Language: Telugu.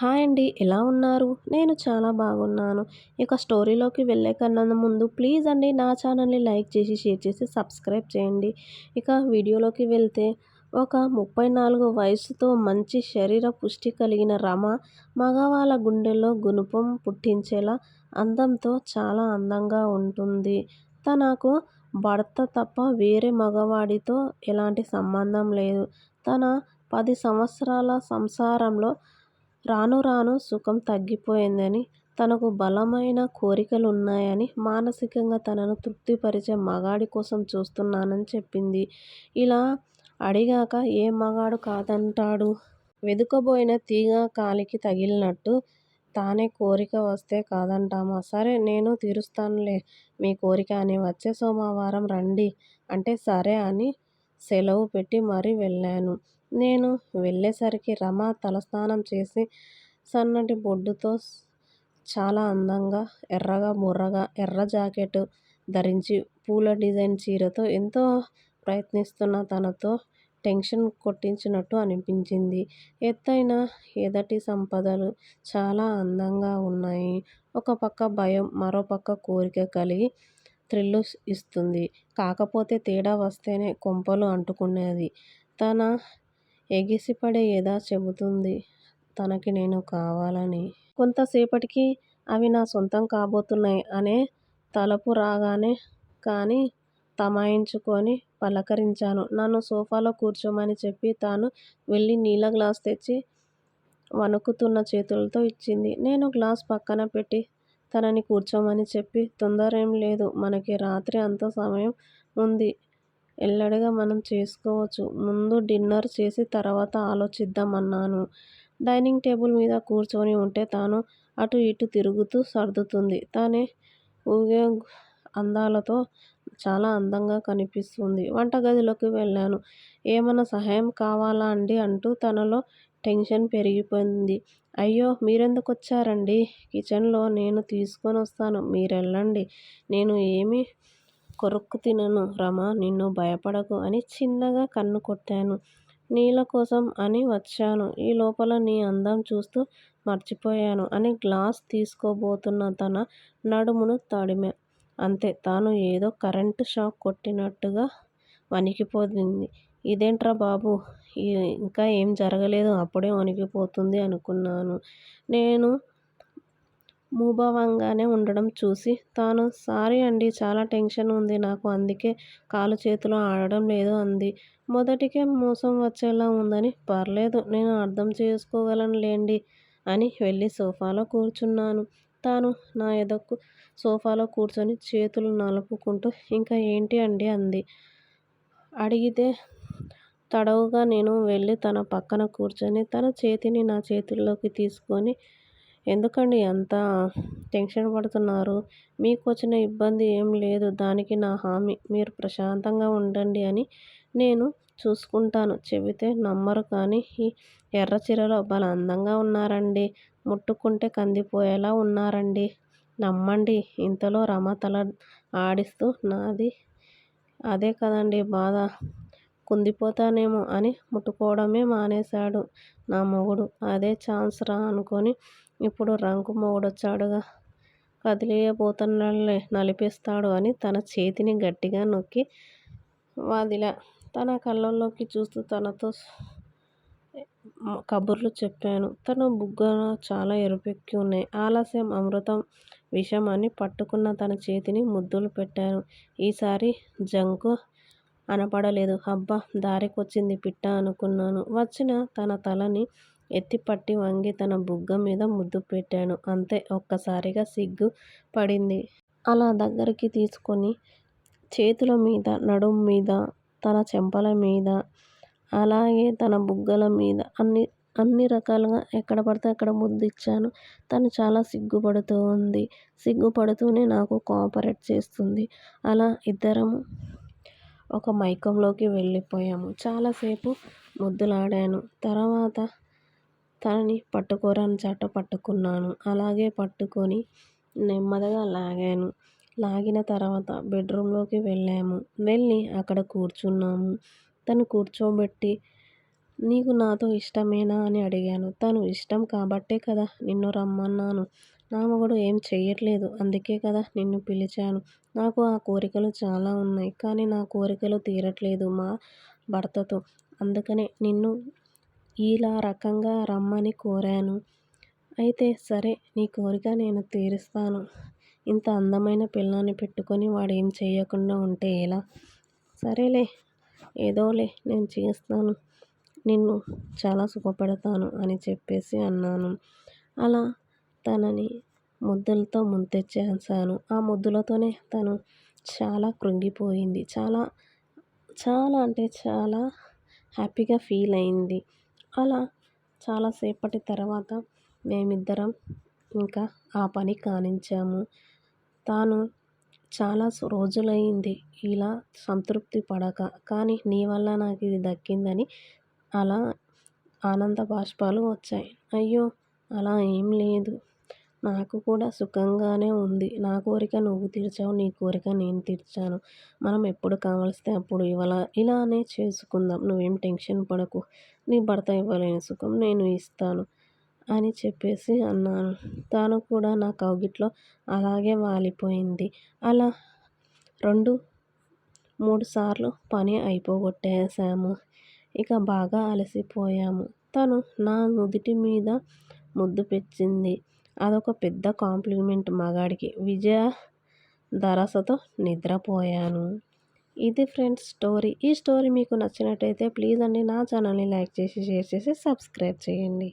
హాయ్ అండి ఎలా ఉన్నారు? నేను చాలా బాగున్నాను. ఇక స్టోరీలోకి వెళ్ళే కన్నా ముందు ప్లీజ్ అండి నా ఛానల్ని లైక్ చేసి షేర్ చేసి సబ్స్క్రైబ్ చేయండి. ఇక వీడియోలోకి వెళ్తే ఒక ముప్పై నాలుగు వయసుతో మంచి శరీర పుష్టి కలిగిన రమ మగవాళ్ళ గుండెల్లో గుణపం పుట్టించేలా అందంతో చాలా అందంగా ఉంటుంది. తనకు భర్త తప్ప వేరే మగవాడితో ఎలాంటి సంబంధం లేదు. తన పది సంవత్సరాల సంసారంలో రాను రాను సుఖం తగ్గిపోయిందని తనకు బలమైన కోరికలున్నాయని మానసికంగా తనను తృప్తిపరిచే మగాడి కోసం చూస్తున్నానని చెప్పింది. ఇలా అడిగాక ఏ మగాడు కాదంటాడు? వెదుకబోయిన తీగ కాలికి తగిలినట్టు తానే కోరిక వస్తే కాదంటామా? సరే నేను తీరుస్తానులే. మీ కోరిక అని వచ్చే సోమవారం రండి. అంటే సరే అని సెలవు పెట్టి మరీ వెళ్ళాను. నేను వెళ్ళేసరికి రమ తలస్నానం చేసి సన్నటి బొడ్డుతో చాలా అందంగా ఎర్రగా బుర్రగా ఎర్ర జాకెట్ ధరించి పూల డిజైన్ చీరతో ఎంతో ప్రయత్నిస్తున్న తనతో టెన్షన్ కొట్టించినట్టు అనిపించింది. ఎత్తైన ఎదటి సంపదలు చాలా అందంగా ఉన్నాయి. ఒక పక్క భయం మరో పక్క కోరిక కలిగి థ్రిల్లు ఇస్తుంది. కాకపోతే తేడా వస్తేనే కొంపలు అంటుకునేది. తన ఎగిసిపడే ఎద చెబుతుంది. తనకి నేను కావాలని. కొంతసేపటికి అవి నా సొంతం కాబోతున్నాయి అనే తలపు రాగానే కానీ తమాయించుకొని పలకరించాను. నన్ను సోఫాలో కూర్చోమని చెప్పి తాను వెళ్ళి నీళ్ళ గ్లాస్ తెచ్చి వణుకుతున్న చేతులతో ఇచ్చింది. నేను గ్లాస్ పక్కన పెట్టి తనని కూర్చోమని చెప్పి తొందరేం లేదు. మనకి రాత్రి అంత సమయం ఉంది. ఎల్లడిగా మనం చేసుకోవచ్చు. ముందు డిన్నర్ చేసి తర్వాత ఆలోచిద్దాం అన్నాను. డైనింగ్ టేబుల్ మీద కూర్చొని ఉంటే తాను అటు ఇటు తిరుగుతూ సర్దుతుంది. తానే ఊగే అందాలతో చాలా అందంగా కనిపిస్తుంది. వంటగదిలోకి వెళ్ళాను. ఏమన్నా సహాయం కావాలా అండి అంటూ తనలో టెన్షన్ పెరిగిపోయింది. అయ్యో మీరెందుకు వచ్చారండి కిచెన్లో నేను తీసుకొని వస్తాను. మీరు వెళ్ళండి నేను ఏమీ కొరుక్కు తినను. రమా నిన్ను భయపడకు అని చిన్నగా కన్ను కొట్టాను. నీళ్ళ కోసం అని వచ్చాను. ఈ లోపల నీ అందం చూస్తూ మర్చిపోయాను అని గ్లాస్ తీసుకోబోతున్న తన నడుమును తడిమే. అంతే తాను ఏదో కరెంటు షాక్ కొట్టినట్టుగా వణికిపోయింది. ఇదేంట్రా బాబు? ఇంకా ఏం జరగలేదు అప్పుడే వణికిపోతుంది అనుకున్నాను. నేను మూభవంగానే ఉండడం చూసి తాను సారీ అండి చాలా టెన్షన్ ఉంది నాకు అందుకే కాలు చేతులు ఆడడం లేదు అంది. మొదటికే మోసం వచ్చేలా ఉందని పర్లేదు నేను అర్థం చేసుకోగలనులేండి అని వెళ్ళి సోఫాలో కూర్చున్నాను. తాను నా ఎదకు సోఫాలో కూర్చొని చేతులు నలుపుకుంటూ ఇంకా ఏంటి అండి అంది. అడిగితే తడవుగా నేను వెళ్ళి తన పక్కన కూర్చొని తన చేతిని నా చేతుల్లోకి తీసుకొని ఎందుకండి అంత టెన్షన్ పడుతున్నారు? మీకు వచ్చిన ఇబ్బంది ఏం లేదు. దానికి నా హామీ. మీరు ప్రశాంతంగా ఉండండి అని నేను చూసుకుంటాను. చెబితే నమ్మరు కానీ ఈ ఎర్ర చీరలో భలే అందంగా ఉన్నారండి. ముట్టుకుంటే కందిపోయేలా ఉన్నారండి. నమ్మండి. ఇంతలో రమ తల ఆడిస్తూ నాది అదే కదండి బాధ. కుందిపోతానేమో అని ముట్టుకోవడమే మానేశాడు నా మొగుడు. అదే ఛాన్స్ రా అనుకొని ఇప్పుడు రంకు మొగుడొచ్చాడుగా కదిలియబోతున్నాడులే నలిపేస్తాడు అని తన చేతిని గట్టిగా నొక్కి వాదిలా. తన కళ్ళల్లోకి చూస్తూ తనతో కబుర్లు చెప్పాను. తన బుగ్గ చాలా ఎరుపెక్కి ఉన్నాయి. ఆలస్యం అమృతం విషం అని పట్టుకున్న తన చేతిని ముద్దులు పెట్టాను. ఈసారి జంకు అనపడలేదు. అబ్బా దారికొచ్చింది పిట్ట అనుకున్నాను. వచ్చిన తన తలని ఎత్తిపట్టి వంగి తన బుగ్గ మీద ముద్దు పెట్టాను. అంతే ఒక్కసారిగా సిగ్గు పడింది. అలా దగ్గరికి తీసుకొని చేతుల మీద నడుం మీద తన చెంపల మీద అలాగే తన బుగ్గల మీద అన్ని అన్ని రకాలుగా ఎక్కడ పడితే అక్కడ ముద్దిచ్చాను తను చాలా సిగ్గుపడుతూ ఉంది సిగ్గుపడుతూనే నాకు కోఆపరేట్ చేస్తుంది. అలా ఇద్దరము ఒక మైకంలోకి వెళ్ళిపోయాము. చాలాసేపు ముద్దులాడాను. తర్వాత తనని పట్టుకోరాని చాట పట్టుకున్నాను. అలాగే పట్టుకొని నెమ్మదిగా లాగాను. లాగిన తర్వాత బెడ్రూమ్లోకి వెళ్ళాము. వెళ్ళి అక్కడ కూర్చున్నాము. తను కూర్చోబెట్టి నీకు నాతో ఇష్టమేనా? అని అడిగాను. తను ఇష్టం కాబట్టే కదా నిన్ను రమ్మన్నాను. నా మొగుడు ఏం చెయ్యట్లేదు. అందుకే కదా నిన్ను పిలిచాను. నాకు ఆ కోరికలు చాలా ఉన్నాయి. కానీ నా కోరికలు తీరట్లేదు మా భర్తతో. అందుకనే నిన్ను ఇలా రకంగా రమ్మని కోరాను. అయితే సరే నీ కోరిక నేను తీరుస్తాను. ఇంత అందమైన పిల్లాన్ని పెట్టుకొని వాడు ఏం చేయకుండా ఉంటే ఎలా? సరేలే ఏదోలే నేను చేస్తాను. నిన్ను చాలా సుఖపెడతాను అని చెప్పేసి అన్నాను. అలా తనని ముద్దులతో ముంతెచ్చేసాను. ఆ ముద్దులతోనే తను చాలా కృంగిపోయింది. చాలా చాలా అంటే చాలా హ్యాపీగా ఫీల్ అయింది. అలా చాలాసేపటి తర్వాత మేమిద్దరం ఇంకా ఆ పని కానించాము. తాను చాలా రోజులైంది ఇలా సంతృప్తి పడక. కానీ నీ వల్ల నాకు ఇది దక్కిందని అలా ఆనంద బాష్పాలు వచ్చాయి. అయ్యో అలా ఏం లేదు. నాకు కూడా సుఖంగానే ఉంది. నా కోరిక నువ్వు తీర్చావు నీ కోరిక నేను తీర్చాను. మనం ఎప్పుడు కావలిస్తే అప్పుడు ఇవాళ ఇలానే చేసుకుందాం. నువ్వేం టెన్షన్ పడకు. నీ భర్త ఇవ్వలేని సుఖం నేను ఇస్తాను అని చెప్పేసి అన్నాను. తాను కూడా నా కౌగిట్లో అలాగే వాలిపోయింది. అలా రెండు మూడు సార్లు పని అయిపోగొట్టేసాము ఇక బాగా అలసిపోయాము. తను నా నుదుటి మీద ముద్దు పెచ్చింది. అదొక పెద్ద కాంప్లిమెంట్ మగాడికి. విజయ దరసతో నిద్రపోయాను. ఇది ఫ్రెండ్స్ స్టోరీ. ఈ స్టోరీ మీకు నచ్చినట్టయితే ప్లీజ్ అండి నా ఛానల్ని లైక్ చేసి షేర్ చేసి సబ్స్క్రైబ్ చేయండి.